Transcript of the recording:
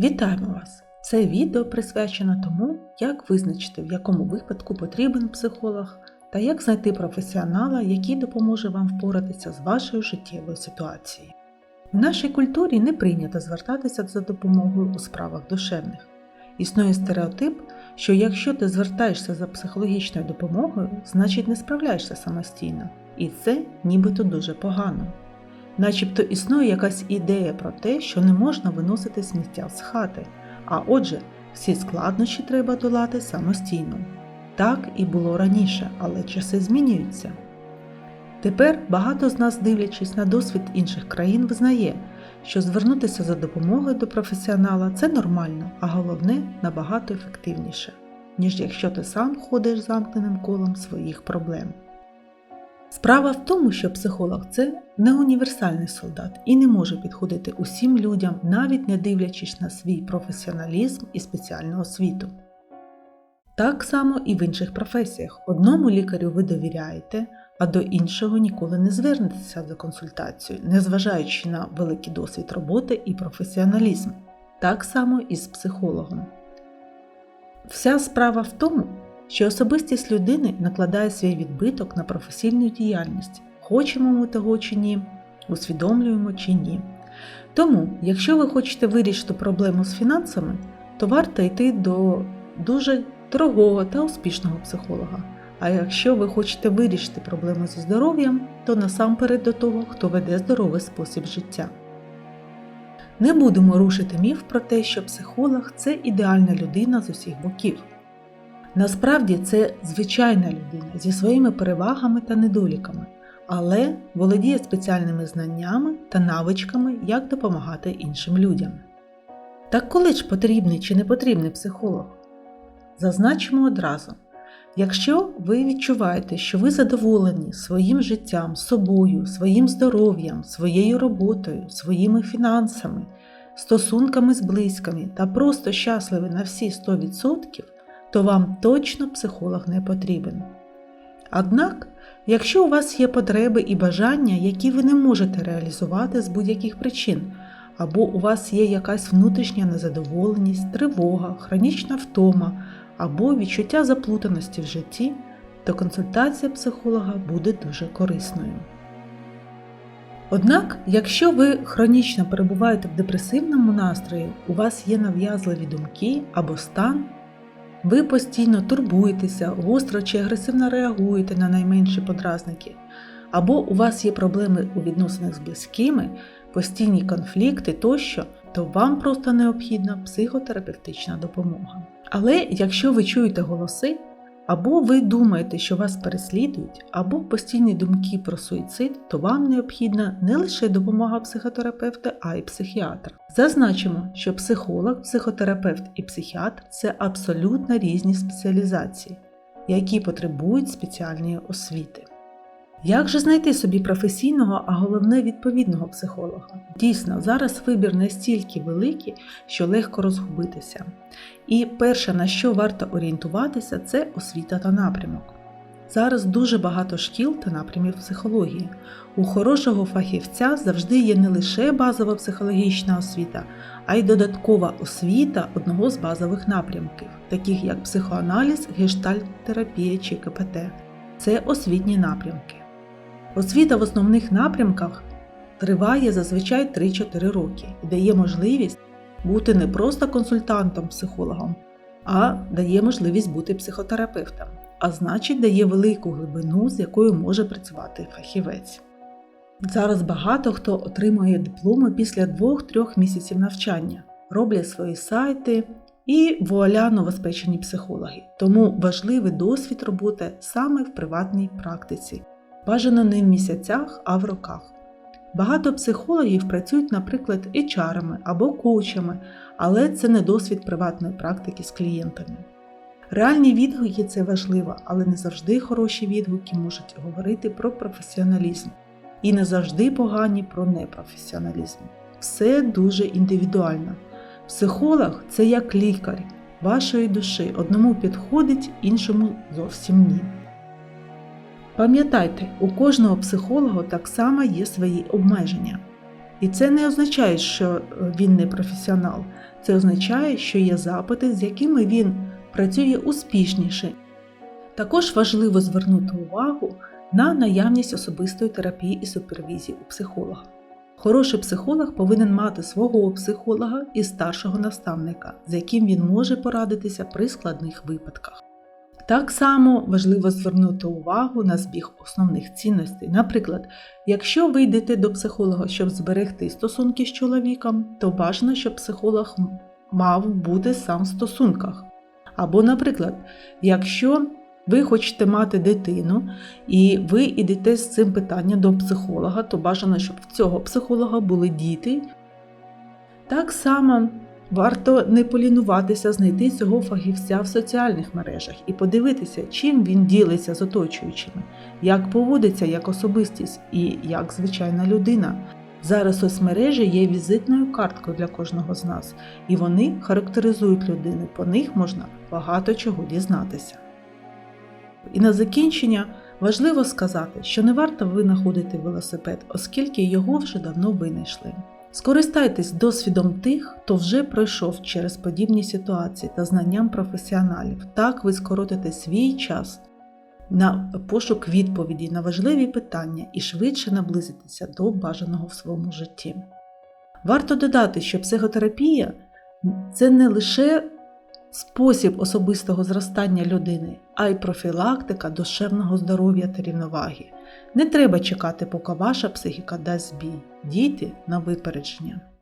Вітаємо вас! Це відео присвячено тому, як визначити, в якому випадку потрібен психолог та як знайти професіонала, який допоможе вам впоратися з вашою життєвою ситуацією. В нашій культурі не прийнято звертатися за допомогою у справах душевних. Існує стереотип, що якщо ти звертаєшся за психологічною допомогою, значить не справляєшся самостійно, і це нібито дуже погано. Начебто існує якась ідея про те, що не можна виносити сміття з хати, а отже, всі складнощі треба долати самостійно. Так і було раніше, але часи змінюються. Тепер багато з нас, дивлячись на досвід інших країн, визнає, що звернутися за допомогою до професіонала це нормально, а головне набагато ефективніше, ніж якщо ти сам ходиш замкненим колом своїх проблем. Справа в тому, що психолог це не універсальний солдат і не може підходити усім людям, навіть не дивлячись на свій професіоналізм і спеціальну освіту. Так само і в інших професіях. Одному лікарю ви довіряєте, а до іншого ніколи не звернетеся за консультацією, незважаючи на великий досвід роботи і професіоналізм. Так само і з психологом. Вся справа в тому, що особистість людини накладає свій відбиток на професійну діяльність, хочемо ми того чи ні, усвідомлюємо чи ні. Тому, якщо ви хочете вирішити проблему з фінансами, то варто йти до дуже дорогого та успішного психолога. А якщо ви хочете вирішити проблему зі здоров'ям, то насамперед до того, хто веде здоровий спосіб життя. Не будемо рушити міф про те, що психолог це ідеальна людина з усіх боків. Насправді це звичайна людина зі своїми перевагами та недоліками, але володіє спеціальними знаннями та навичками, як допомагати іншим людям. Так коли ж потрібний чи не потрібний психолог? Зазначимо одразу. Якщо ви відчуваєте, що ви задоволені своїм життям, собою, своїм здоров'ям, своєю роботою, своїми фінансами, стосунками з близькими та просто щасливі на всі 100%, то вам точно психолог не потрібен. Однак, якщо у вас є потреби і бажання, які ви не можете реалізувати з будь-яких причин, або у вас є якась внутрішня незадоволеність, тривога, хронічна втома, або відчуття заплутаності в житті, то консультація психолога буде дуже корисною. Однак, якщо ви хронічно перебуваєте в депресивному настрої, у вас є нав'язливі думки або стан, ви постійно турбуєтеся, гостро чи агресивно реагуєте на найменші подразники, або у вас є проблеми у відносинах з близькими, постійні конфлікти тощо, то вам просто необхідна психотерапевтична допомога. Але якщо ви чуєте голоси, або ви думаєте, що вас переслідують, або постійні думки про суїцид, то вам необхідна не лише допомога психотерапевта, а й психіатра. Зазначимо, що психолог, психотерапевт і психіатр це абсолютно різні спеціалізації, які потребують спеціальної освіти. Як же знайти собі професійного, а головне відповідного психолога? Дійсно, зараз вибір настільки великий, що легко розгубитися. І перше, на що варто орієнтуватися, це освіта та напрямок. Зараз дуже багато шкіл та напрямів психології. У хорошого фахівця завжди є не лише базова психологічна освіта, а й додаткова освіта одного з базових напрямків, таких як психоаналіз, гештальт-терапія чи КПТ. Це освітні напрямки. Освіта в основних напрямках триває зазвичай 3-4 роки і дає можливість бути не просто консультантом-психологом, а дає можливість бути психотерапевтом, а значить дає велику глибину, з якою може працювати фахівець. Зараз багато хто отримує дипломи після 2-3 місяців навчання, роблять свої сайти і вуаля новоспечені психологи. Тому важливий досвід роботи саме в приватній практиці. Бажано не в місяцях, а в роках. Багато психологів працюють, наприклад, HR або коучами, але це не досвід приватної практики з клієнтами. Реальні відгуки це важливо, але не завжди хороші відгуки можуть говорити про професіоналізм і не завжди погані про непрофесіоналізм. Все дуже індивідуально. Психолог це як лікар вашої душі. Одному підходить, іншому зовсім ні. Пам'ятайте, у кожного психолога так само є свої обмеження. І це не означає, що е, він не професіонал. Це означає, що є запити, з якими він працює успішніше. Також важливо звернути увагу на наявність особистої терапії і супервізії у психолога. Хороший психолог повинен мати свого психолога і старшого наставника, з яким він може порадитися при складних випадках. Так само важливо звернути увагу на збіг основних цінностей. Наприклад, якщо ви йдете до психолога, щоб зберегти стосунки з чоловіком, то бажано, щоб психолог мав бути сам в стосунках. Або, наприклад, якщо ви хочете мати дитину і ви йдете з цим питанням до психолога, то бажано, щоб в цього психолога були діти. Так само варто не полінуватися знайти цього фахівця в соціальних мережах і подивитися, чим він ділиться з оточуючими, як поводиться як особистість і як звичайна людина. Зараз соцмережі є візитною карткою для кожного з нас, і вони характеризують людину, по них можна багато чого дізнатися. І на закінчення важливо сказати, що не варто винаходити велосипед, оскільки його вже давно винайшли. Скористайтесь досвідом тих, хто вже пройшов через подібні ситуації та знанням професіоналів. Так ви скоротите свій час на пошук відповіді на важливі питання і швидше наблизитеся до бажаного в своєму житті. Варто додати, що психотерапія це не лише спосіб особистого зростання людини, а й профілактика душевного здоров'я та рівноваги. Не треба чекати, поки ваша психіка дасть збій. Дійте на випередження.